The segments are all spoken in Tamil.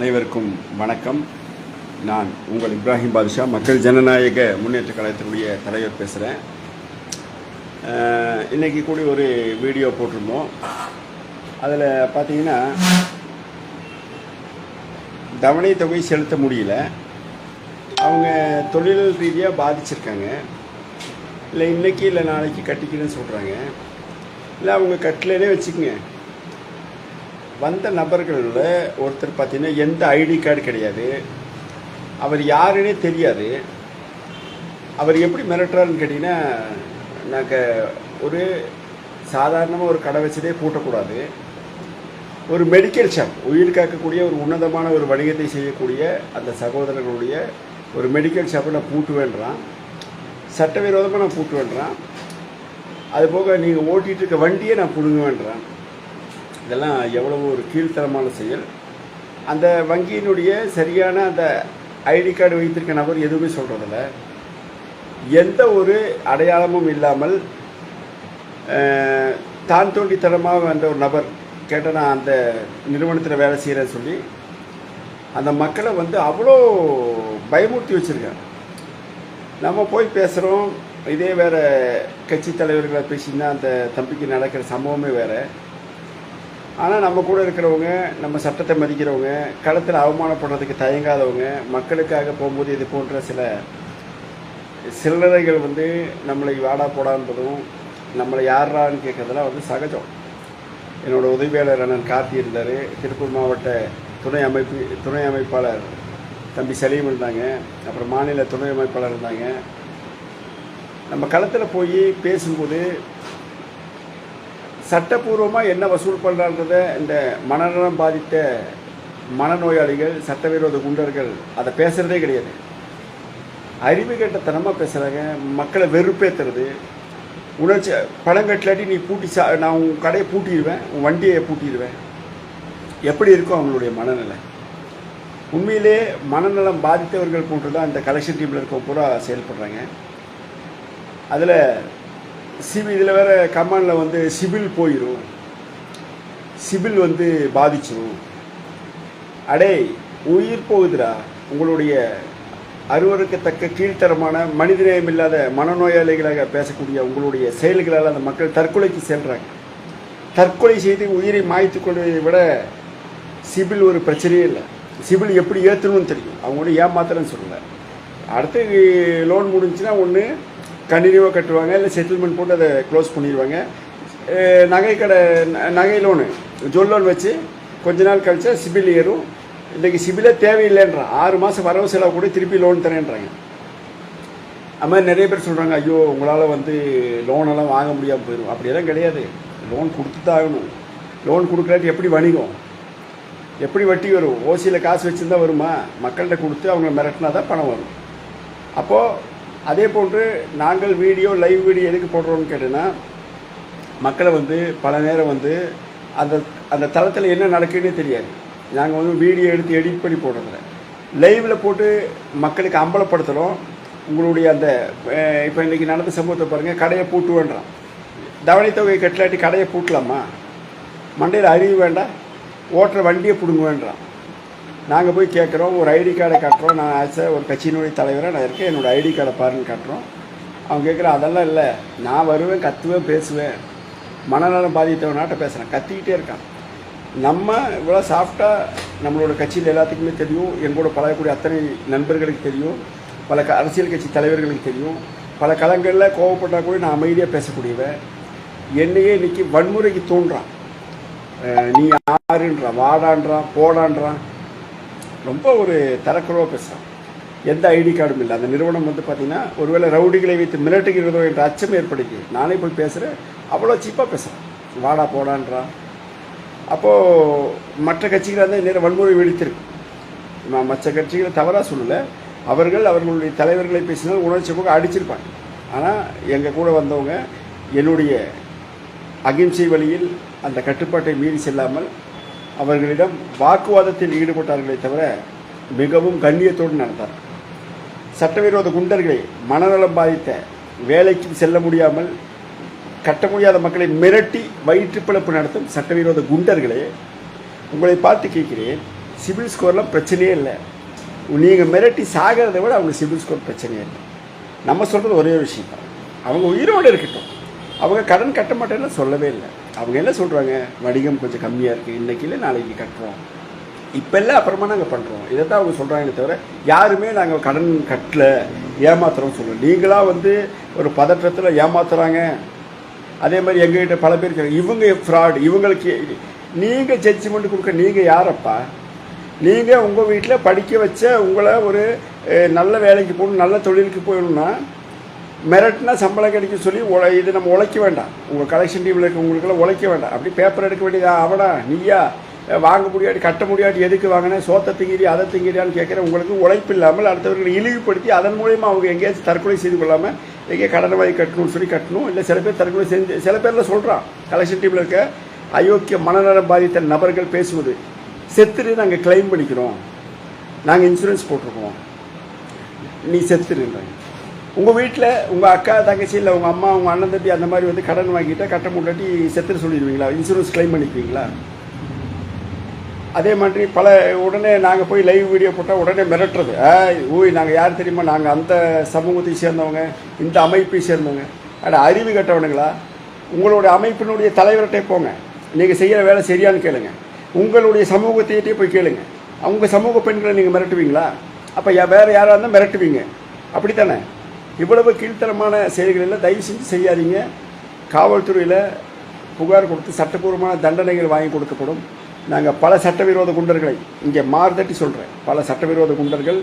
அனைவருக்கும் வணக்கம். நான் உங்கள் இப்ராஹிம் பாதுஷா மக்கள் ஜனநாயக முன்னேற்ற கழகத்தினுடைய தலைவர் பேசுகிறேன் இன்றைக்கி கூட ஒரு வீடியோ போட்டிருந்தோம். அதில் பார்த்தீங்கன்னா தவணை தொகை செலுத்த முடியல. அவங்க தொழில் ரீதியாக பாதிச்சிருக்காங்க. இல்லை இன்றைக்கி இல்லை நாளைக்கு கட்டிக்கிறேன்னு சொல்கிறாங்க இல்லை அவங்க கட்டலனே வச்சுக்கோங்க. வந்த நபர்களில் ஒருத்தர் பார்த்தீங்கன்னா எந்த ஐடி கார்டு கிடையாது. அவர் யாருன்னே தெரியாது. அவர் எப்படி மிரட்டுறாருன்னு கேட்டிங்கன்னா நாங்கள் ஒரு சாதாரணமாக ஒரு கடை வச்சதே பூட்டக்கூடாது. ஒரு மெடிக்கல் ஷாப் உயிர் காக்கக்கூடிய ஒரு உன்னதமான ஒரு வணிகத்தை செய்யக்கூடிய அந்த சகோதரர்களுடைய ஒரு மெடிக்கல் ஷாப்பை நான் பூட்டுவேன்றான். சட்டவிரோதமாக நான் பூட்டுவேன்றான். அது அதுபோக நீங்கள் ஓட்டிகிட்டு இருக்க வண்டியை நான் பிடுங்குவேன்றான். இதெல்லாம் எவ்வளவு ஒரு கீழ்த்தரமான செயல். அந்த வங்கியினுடைய சரியான அந்த ஐடி கார்டு வைத்திருக்க நபர் எதுவுமே சொல்கிறதில்ல எந்த ஒரு அடையாளமும் இல்லாமல் தான் தோண்டித்தனமாக வந்த ஒரு நபர் கேட்டால் நான் அந்த நிறுவனத்தில் வேலை செய்கிறேன்னு சொல்லி அந்த மக்களை வந்து அவ்வளோ பயமுறுத்தி வச்சுருக்காங்க. நம்ம போய் பேசுகிறோம் இதே வேறு கட்சி தலைவர்களை பேசினா அந்த தம்பிக்கு நடக்கிற சம்பவமே வேறு. ஆனால் நம்ம கூட இருக்கிறவங்க நம்ம சட்டத்தை மதிக்கிறவங்க களத்தில் அவமானப்படுறதுக்கு தயங்காதவங்க மக்களுக்காக போகும்போது இது போன்ற சில சில்லறைகள் வந்து நம்மளை வாடா போடான்பதும் நம்மளை யாரான்னு கேட்குறதெல்லாம் வந்து சகஜம். என்னோட உதவியாளர் அண்ணன் கார்த்தி இருந்தார். திருப்பூர் மாவட்ட துணை அமைப்பு துணை அமைப்பாளர் தம்பி சலீம் இருந்தாங்க. அப்புறம் மாநில துணை அமைப்பாளர் இருந்தாங்க. நம்ம களத்தில் போய் பேசும்போது சட்டப்பூர்வமாக என்ன வசூல் பண்ணுறான்றத இந்த மனநலம் பாதித்த மனநோயாளிகள் சட்டவிரோத குண்டர்கள் அதை பேசுகிறதே கிடையாது. அறிவு கெட்டத்தனமாக பேசுகிறாங்க மக்களை வெறுப்பேற்றுறது உணர்ச்சி பணம் கட்டலாட்டி நீ பூட்டி சா நான் உன் கடையை பூட்டிடுவேன் உன் வண்டியை பூட்டிடுவேன். எப்படி இருக்கும் அவங்களுடைய மனநிலை. உண்மையிலே மனநலம் பாதித்தவர்கள் போன்று தான் இந்த கலெக்ஷன் டீமில் இருக்க பூரா செயல்படுறாங்க. அதில் சிபி இதில் வேற கமாண்டில் வந்து சிபில் போயிடும் சிபில் வந்து பாதிச்சிடும் அடே உயிர் போகுதுடா. உங்களுடைய அருவருக்கத்தக்க கீழ்த்தரமான மனிதநேயம் இல்லாத மனநோயாளிகளாக பேசக்கூடிய உங்களுடைய செயல்களால் அந்த மக்கள் தற்கொலைக்கு செல்கிறாங்க தற்கொலை செய்து உயிரை மாய்த்து கொள்வதை விட சிபில் ஒரு பிரச்சனையே இல்லை. சிபில் எப்படி ஏற்றணும்னு தெரியும். அவங்க ஒன்றும் ஏமாத்துறேன்னு சொல்லலை. அடுத்து லோன் முடிஞ்சுன்னா ஒன்று கண்டினியூவாக கட்டுவாங்க இல்லை செட்டில்மெண்ட் போட்டு அதை க்ளோஸ் பண்ணிடுவாங்க நகை கடை ந- நகை லோனு ஜொல் லோன் வச்சு கொஞ்ச நாள் கழிச்சா சிபில் ஏறும். இன்றைக்கி சிபிலே தேவையில்லைன்றான் ஆறு மாதம் வரவு செலவு கூட திருப்பி லோன் தரேன்றாங்க. அது மாதிரி நிறைய பேர் சொல்கிறாங்க ஐயோ உங்களால் வந்து லோனெல்லாம் வாங்க முடியாமல் போயிடும் அப்படியெல்லாம் கிடையாது. லோன் கொடுத்து தான் ஆகணும். லோன் கொடுக்கலாட்டி எப்படி வணிகம்? எப்படி வட்டி வரும்? ஓசியில் காசு வச்சுருந்தா வருமா? மக்கள்கிட்ட கொடுத்து அவங்க மிரட்டினா தான் பணம் வரும். அப்போது அதே போன்று நாங்கள் வீடியோ லைவ் வீடியோ எதுக்கு போடுறோம்னு கேட்டேன்னா மக்களை வந்து பல நேரம் வந்து அந்த அந்த தளத்தில் என்ன நடக்குன்னே தெரியாது. நாங்கள் வந்து வீடியோ எடுத்து எடிட் பண்ணி போடுறதில்ல. லைவில் போட்டு மக்களுக்கு அம்பலப்படுத்துகிறோம் உங்களுடைய அந்த இப்போ இன்றைக்கி நடந்த சம்பவத்தை பாருங்கள் கடையை பூட்டுவேன்றான். தவணை தொகை கட்டலாட்டி கடையை பூட்டலாமா? மண்டையில் அறிவு வேண்டாம் ஓட்டுற வண்டியை பிடுங்குவேன்றான். நாங்கள் போய் கேட்குறோம் ஒரு ஐடி கார்டை காட்டுறோம். நான் ஆஸ் ஒரு கட்சியினுடைய தலைவராக நான் இருக்கேன். என்னோடய ஐடி கார்டை பாருன்னு காட்டுறோம். அவன் கேட்குறான் அதெல்லாம் இல்லை. நான் வருவேன் கத்துவேன் பேசுவேன். மனநலம் பாதித்தவனாட்ட பேசுகிறேன் கத்திக்கிட்டே இருக்கான். நம்ம இவ்வளோ சாஃப்டாக நம்மளோட கட்சியில் எல்லாத்துக்குமே தெரியும். எங்கூட பழகக்கூடிய அத்தனை நண்பர்களுக்கு தெரியும். பல க அரசியல் கட்சி தலைவர்களுக்கு தெரியும். பல களங்களில் கோவப்பட்டால் கூட நான் அமைதியாக பேசக்கூடியவன். என்னையே இன்றைக்கி வன்முறைக்கு தோன்றான் நீ யாருன்றான் வாடான்றான்? போடான்றான்? ரொம்ப ஒரு தரக்குறவாக பேசுகிறான் எந்த ஐடி கார்டும் இல்லை. அந்த நிறுவனம் வந்து பார்த்தீங்கன்னா ஒருவேளை ரவுடிகளை வைத்து மிரட்டுகிறதோ என்ற அச்சம் ஏற்படுத்தி நானே போய் பேசுகிறேன் அவ்வளோ சீப்பாக பேசுகிறேன் வாடா போடான்றான். அப்போது மற்ற கட்சிகளாக இருந்தால் நேரம் வன்முறை வெடித்திருக்கு நான் மற்ற கட்சிகளை தவறாக சொல்லலை. அவர்கள் அவர்களுடைய தலைவர்களை பேசினால் உணர்ச்சி போக அடிச்சிருப்பாங்க. ஆனால் எங்கள் கூட வந்தவங்க என்னுடைய அகிம்சை வழியில் அந்த கட்டுப்பாட்டை மீறி செல்லாமல் அவர்களிடம் வாக்குவாதத்தில் ஈடுபட்டார்களே தவிர மிகவும் கண்ணியத்தோடு நடந்தார். சட்டவிரோத குண்டர்களை மனநலம் பாதித்த வேலைக்கு செல்ல முடியாமல் கட்ட முடியாத மக்களை மிரட்டி வயிற்று நடத்தும் சட்டவிரோத குண்டர்களே உங்களை பார்த்து கேட்கிறேன். சிபில் ஸ்கோர்லாம் பிரச்சனையே இல்லை. நீங்கள் மிரட்டி சாகிறத விட அவங்க சிவில் ஸ்கோர் பிரச்சனையே இல்லை. நம்ம சொல்கிறது ஒரே விஷயம் தான். அவங்க உயிரோடு இருக்கட்டும். அவங்க கடன் கட்ட மாட்டேன்னு சொல்லவே இல்லை. அவங்க என்ன சொல்கிறாங்க வணிகம் கொஞ்சம் கம்மியாக இருக்குது இன்றைக்கி இல்லை நாளைக்கு கட்டுறோம். இப்போ இல்லை அப்புறமா நாங்கள் பண்ணுறோம் இதை தான் அவங்க சொல்கிறாங்களே தவிர யாருமே நாங்கள் கடன் கட்டல ஏமாத்துறோம் சொல்லுவோம் நீங்களாக வந்து ஒரு பதற்றத்தில் ஏமாத்துறாங்க. அதே மாதிரி எங்ககிட்ட பல பேர் இருக்காங்க இவங்க ஃப்ராட் இவங்களுக்கு நீங்கள் ஜட்ஜ்மெண்ட் கொடுக்க நீங்கள் யாரப்பா? நீங்கள் உங்கள் வீட்டில் படிக்க வச்ச உங்களை ஒரு நல்ல வேலைக்கு போகணும் நல்ல தொழிலுக்கு போயணும்னா மிரட்டினா சம்பளம் கிடைக்கும் சொல்லி உழ இது நம்ம உழைக்க வேண்டாம். உங்கள் கலெக்ஷன் டீமில் இருக்கவங்களுக்கெல்லாம் உழைக்க வேண்டாம். அப்படி பேப்பர் எடுக்க வேண்டியதா அவனா நீயா? வாங்க முடியாது கட்ட முடியாது எதுக்கு வாங்கினேன் சோத்தை திங்கிரி அதை திங்கிறியான்னு கேட்குறேன் உங்களுக்கு உழைப்பு இல்லாமல் அடுத்தவர்களை இழிவுபடுத்தி அதன் மூலயமா அவங்க எங்கேயாச்சும் தற்கொலை செய்து கொள்ளாமல் எங்கேயே கடனை வாங்கி கட்டணும்னு சொல்லி கட்டணும். இல்லை சில பேர் தற்கொலை செஞ்சு சில பேரில் சொல்கிறான் கலெக்ஷன் டீமில் இருக்க அயோக்கிய மனநலம் பாதித்த நபர்கள் பேசுவது. செத்துட்டு நாங்கள் கிளைம் பண்ணிக்கிறோம். நாங்கள் இன்சூரன்ஸ் போட்டிருக்கோம். நீ செத்துருன்றாங்க. உங்கள் வீட்டில் உங்கள் அக்கா தங்கச்சி இல்லை உங்கள் அம்மா உங்கள் அண்ணன் தம்பி அந்த மாதிரி வந்து கடன் வாங்கிட்டா கட்ட முன்னாடி செத்துன்னு சொல்லிடுவீங்களா? இன்சூரன்ஸ் கிளைம் பண்ணிக்குவீங்களா அதே மாதிரி பல உடனே நாங்கள் போய் லைவ் வீடியோ போட்டால் உடனே மிரட்டுறது. ஏய் ஊய் நாங்கள் யார் தெரியுமா? நாங்கள் அந்த சமூகத்தை சேர்ந்தவங்க இந்த அமைப்பை சேர்ந்தவங்க. ஆனால் அறிவு கட்டவனுங்களா? உங்களுடைய அமைப்பினுடைய தலைவர்கிட்டே போங்க. நீங்கள் செய்கிற வேலை சரியான்னு கேளுங்க. உங்களுடைய சமூகத்தையிட்டே போய் கேளுங்க. அவங்க சமூக பெண்களை நீங்கள் மிரட்டுவீங்களா? அப்போ வேறு யாராக இருந்தால் மிரட்டுவீங்க. அப்படித்தானே? இவ்வளவு கீழ்த்தரமான செயல்களில் எல்லாம் தயவு செஞ்சு செய்யாதீங்க. காவல்துறையில் புகார் கொடுத்து சட்டப்பூர்வமான தண்டனைகள் வாங்கி கொடுக்கப்படும். நாங்கள் பல சட்டவிரோத குண்டர்களை இங்கே மாறுதட்டி சொல்கிறேன் பல சட்டவிரோத குண்டர்கள்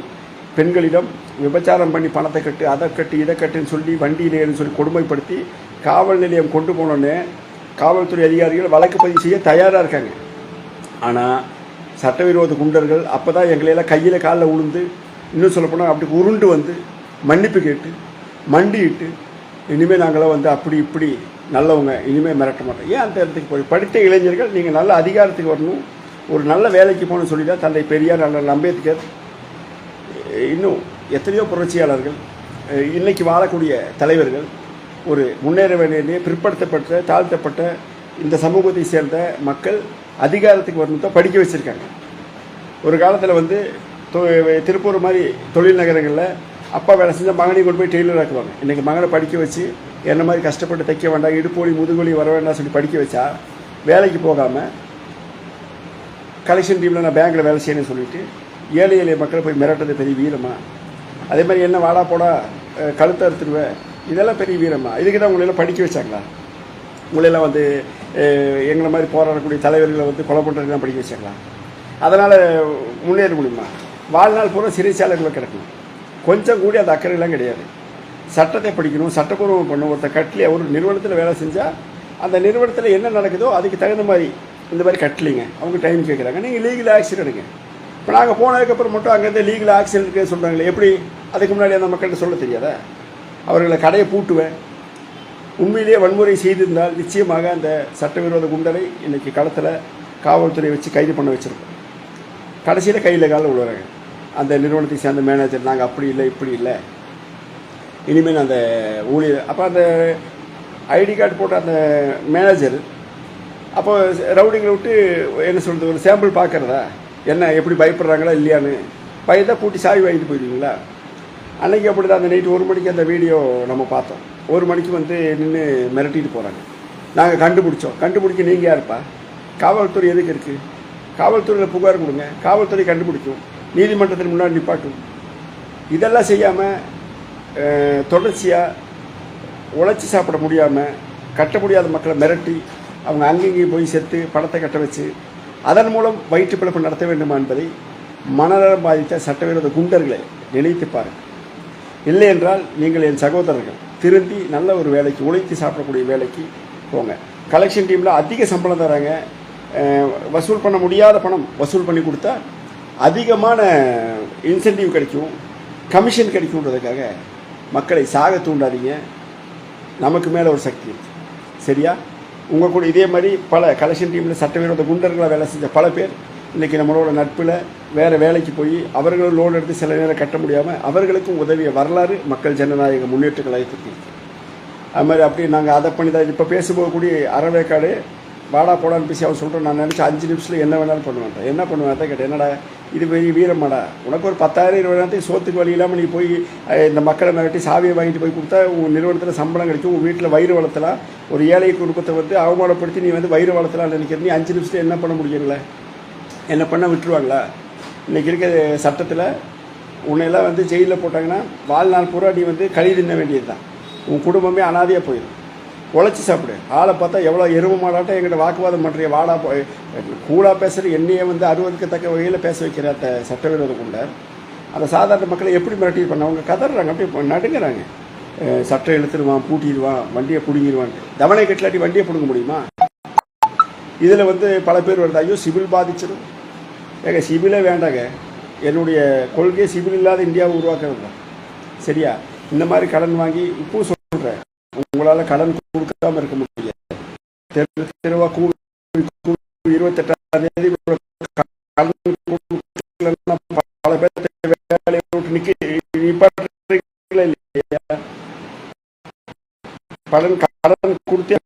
பெண்களிடம் விபச்சாரம் பண்ணி பணத்தை கட்டு அதை கட்டு இதை கட்டுன்னு சொல்லி வண்டியிலேன்னு சொல்லி கொடுமைப்படுத்தி காவல் நிலையம் கொண்டு போனோன்னே காவல்துறை அதிகாரிகள் வழக்கு பதிவு செய்ய தயாராக இருக்காங்க. ஆனால் சட்டவிரோத குண்டர்கள் அப்போ தான் எங்களையெல்லாம் கையில் காலில் உளுந்து இன்னும் சொல்லப்போனால் அப்படி உருண்டு வந்து மன்னிப்பு கேட்டு மண்டியிட்டு இனிமேல் நாங்களாம் வந்து அப்படி இப்படி நல்லவங்க இனிமேல் மிரட்ட மாட்டோம். ஏன் அந்த இடத்துக்கு போய்? படித்த இளைஞர்கள் நீங்கள் நல்ல அதிகாரத்துக்கு வரணும். ஒரு நல்ல வேலைக்கு போகணும்னு சொல்லி தான் தந்தை பெரியார் அண்ணன் அம்பேத்கர். இன்னும் எத்தனையோ புரட்சியாளர்கள் இன்றைக்கி வாழக்கூடிய தலைவர்கள் ஒரு முன்னேற வேண்டிய பிற்படுத்தப்பட்ட தாழ்த்தப்பட்ட இந்த சமூகத்தை சேர்ந்த மக்கள் அதிகாரத்துக்கு வரணும் தான் படிக்க வச்சுருக்காங்க. ஒரு காலத்தில் வந்து தொ- திருப்பூர் மாதிரி தொழில் நகரங்களில் அப்பா வேலை செஞ்சால் மகனையும் கொண்டு போய் டெய்லர் ஆக்குவாங்க. இன்றைக்கி மகனை படிக்க வச்சு என்ன மாதிரி கஷ்டப்பட்டு தைக்க வேண்டாம் இடுப்போலி முதுகொலி வர வேண்டாம் சொல்லி படிக்க வச்சா வேலைக்கு போகாமல் கலெக்ஷன் டீமில் நான் பேங்க்கில் வேலை செய்யணும்னு சொல்லிவிட்டு ஏழை எளிய மக்களை போய் மிரட்டுறது பெரிய வீரமா? அதே மாதிரி என்ன வாடா போடா கழுத்த கழுத்தை அறுத்துருவேன் இதெல்லாம் பெரிய வீரமா? இதுக்கு தான் உங்களெல்லாம் படிக்க வச்சாங்களா? உங்களெல்லாம் வந்து எங்களை மாதிரி போராடக்கூடிய தலைவர்களை வந்து கொலை பண்ணுறதுலாம் படிக்க வச்சாங்களா? அதனால் முன்னேற முடியுமா? வாழ்நாள் பூரா சிறைச்சாலைகளை கிடக்கணும். கொஞ்சம் கூடி அந்த அக்கறையெல்லாம் கிடையாது. சட்டத்தை படிக்கணும் சட்டப்பூர்வம் பண்ணணும் ஒருத்தர் கட்டலையா ஒரு நிறுவனத்தில் வேலை செஞ்சால் அந்த நிறுவனத்தில் என்ன நடக்குதோ அதுக்கு தகுந்த மாதிரி இந்த மாதிரி கட்டலிங்க. அவங்க டைம் கேட்குறாங்க நீங்கள் லீகல் ஆக்ஷன் எடுங்க. இப்போ நாங்கள் போனதுக்கப்புறம் மட்டும் அங்கேருந்து லீகல் ஆக்ஷன் இருக்கு சொல்கிறாங்களே எப்படி? அதுக்கு முன்னாடி அந்த மக்கள்கிட்ட சொல்ல தெரியாதா? அவர்களை கடையை பூட்டுவேன். உண்மையிலேயே வன்முறை செய்திருந்தால் நிச்சயமாக அந்த சட்டவிரோத குண்டலை இன்றைக்கி களத்தில் காவல்துறை வச்சு கைது பண்ண வச்சுருக்கோம். கடைசியில் கையில் காலில் விழுவாங்க. அந்த நிறுவனத்தை சேர்ந்த மேனேஜர் நாங்கள் அப்படி இல்லை இப்படி இல்லை. இனிமேல் அந்த ஊழியர் அப்போ அந்த ஐடி கார்டு போட்ட அந்த மேனேஜர் அப்போ ரவுடிங்களை விட்டு என்ன சொல்கிறது ஒரு சாம்பிள் பார்க்குறதா? என்ன எப்படி பயப்படுறாங்களா இல்லையான்னு? பயந்தா கூட்டி சாவி வாங்கிட்டு போயிடுவீங்களா அன்றைக்கி அப்படி தான் அந்த நைட்டு ஒரு மணிக்கு அந்த வீடியோ நம்ம பார்த்தோம். ஒரு மணிக்கு வந்து நின்று மிரட்டிட்டு போகிறாங்க நாங்கள் கண்டுபிடிச்சோம். கண்டுபிடிக்க நீங்கள் யாருப்பா? காவல்துறை எதுக்கு இருக்குது காவல்துறையில் புகார் கொடுங்க. காவல்துறை கண்டுபிடிக்கும். நீதிமன்றத்தின் முன்னாடி நிப்பாட்டும். இதெல்லாம் செய்யாமல் தொடர்ச்சியாக உழைச்சி சாப்பிட முடியாமல் கட்ட முடியாத மக்களை மிரட்டி அவங்க அங்கங்கேயும் போய் செத்து பணத்தை கட்ட வச்சு அதன் மூலம் வயிற்று பிழப்பு நடத்த வேண்டுமா என்பதை மனநலம் பாதித்த சட்டவிரோத குண்டர்களை நினைத்து பாருங்கள். இல்லை என்றால் நீங்கள் என் சகோதரர்கள் திருந்தி நல்ல ஒரு வேலைக்கு உழைத்து சாப்பிடக்கூடிய வேலைக்கு போங்க. கலெக்ஷன் டீமில் அதிக சம்பளம் தராங்க. வசூல் பண்ண முடியாத பணம் வசூல் பண்ணி கொடுத்தா அதிகமான இன்சென்டிவ் கிடைக்கும் கமிஷன் கிடைக்குன்றதுக்காக மக்களை சாக தூண்டாதீங்க. நமக்கு மேலே ஒரு சக்தி இருக்குது சரியா? உங்கள் கூட இதே மாதிரி பல கலெக்ஷன் டீமில் சட்டவிரோத குண்டர்களாக வேலை செஞ்ச பல பேர் இன்றைக்கி நம்மளோட நட்பில் வேறு வேலைக்கு போய் அவர்களும் லோன் எடுத்து சில நேரம் கட்ட முடியாமல் அவர்களுக்கும் உதவிய வரலாறு மக்கள் ஜனநாயக முன்னேற்ற கழகத்துக்கு இருக்குது அது மாதிரி அப்படி நாங்கள் அதை பண்ணி தான் இப்போ பேசும்போது கூடிய அறவேக்காடு வாடா போடான்னு பேசி அவன் சொல்கிறேன் நான் நினச்சி அஞ்சு நிமிஷத்தில் என்ன வேணாலும் பண்ணுவேன் என்ன பண்ணுவேன்? தான் கேட்டேன். என்னடா இது பெரிய வீரமாடா. உனக்கு ஒரு பத்தாயிரம் இருபதாயிரத்தையும் சோத்துக்கு வழி இல்லாமல் நீ போய் இந்த மக்களை மிரட்டி சாவியை வாங்கிட்டு போய் கொடுத்தா உன் நிறுவனத்தில் சம்பளம் கிடைக்கும். உன் வீட்டில் வயிறு வளர்த்தலாம். ஒரு ஏழை குடும்பத்தை வந்து அவமானப்படுத்தி நீ வந்து வயிறு வளர்த்தலாம் நினைக்கிற நீ அஞ்சு நிமிஷத்தில் என்ன பண்ண முடியுங்களே? என்ன பண்ண விட்டுருவாங்களா? இன்றைக்கி இருக்க சட்டத்தில் உன்னையெல்லாம் வந்து ஜெயிலில் போட்டாங்கன்னா வாழ்நாள் பூரா நீ வந்து கழி தின்ன வேண்டியது தான் உன் குடும்பமே அனாதையாக போயிடும் உழைச்சி சாப்பிடு. ஆளை பார்த்தா எவ்வளோ எருவு மாடாட்டம் எங்கிட்ட வாக்குவாதம் பண்ணுறிய வாடா போய் கூலாக பேசுகிற என்னையே வந்து அறுபதுக்கு தக்க வகையில் பேச வைக்கிற அந்த சட்டவிரோத குண்டர் அந்த சாதாரண மக்களை எப்படி மிரட்டி பண்ண? அவங்க கதறாங்க அப்படியே நடுங்கிறாங்க. சட்டை இழுத்துருவான் பூட்டிடுவான் வண்டியை பிடுங்கிடுவான்ட்டு தவணை கட்டலாட்டி வண்டியை பிடுங்க முடியுமா? இதில் வந்து பல பேர் வருது ஐயோ சிவில் பாதிச்சிடும் ஏங்க சிவிலே வேண்டாங்க. என்னுடைய கொள்கை சிவில் இல்லாத இந்தியாவை உருவாக்குறது தான் சரியா? இந்த மாதிரி கடன் வாங்கி இப்போ உங்களால் கடன் கொடுக்காம இருக்க முடியாது தெரு தெருவா கூவி கூ- இருபத்தெட்டாம் தேதி கடன் பல பேர்த்த வேலையை விட்டு நிக்க நிப்பாட்டுறீங்களா இல்லையா? கடன் கடன் கொடுத்தே